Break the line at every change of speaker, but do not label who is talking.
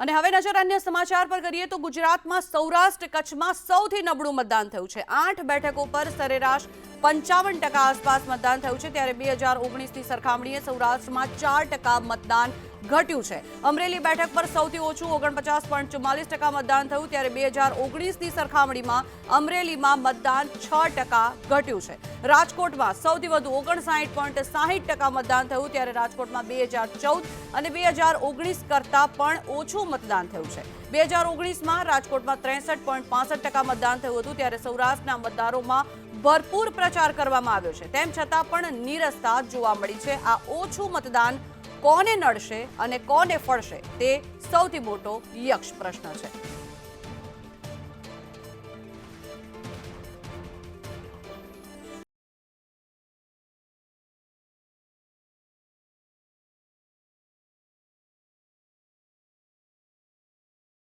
અને હવે નજર અન્ય સમાચાર પર કરીએ તો ગુજરાતમાં સૌરાષ્ટ્ર કચ્છમાં સૌથી નબળું મતદાન થયું છે. આઠ બેઠકો પર સરેરાશ પંચાવન ટકા આસપાસ મતદાન થયું છે. ત્યારે બે હજાર ઓગણીસની સરખામણીએ સૌરાષ્ટ્રમાં ચાર ટકા મતદાન ઘટ્યું છે. અમરેલી બેઠક પર સૌથી ઓછું ઓગણપચાસ પોઈન્ટ ચુમ્માલીસ ટકા મતદાન થયું, ત્યારે બે હજાર ઓગણીસની સરખામણીમાં અમરેલીમાં મતદાન છ ટકા ઘટ્યું છે. રાજકોટમાં સૌથી વધુ ઓગણસાઠ પોઈન્ટ સાહીઠ ટકા મતદાન થયું, ત્યારે રાજકોટમાં બે હજાર ચૌદ અને બે હજાર ઓગણીસ કરતાં પણ ઓછું મતદાન થયું છે. બે હજાર ઓગણીસમાં રાજકોટમાં ત્રેસઠ પોઈન્ટ પાસઠ ટકા મતદાન થયું હતું, ત્યારે સૌરાષ્ટ્રના મતદારોમાં ભરપૂર પ્રચાર કરવામાં આવ્યો છે. તેમ છતાં પણ નીરસતા જોવા મળી છે. આ ઓછું મતદાન કોને નડશે અને કોને ફળશે તે સૌથી મોટો યક્ષ પ્રશ્ન છે.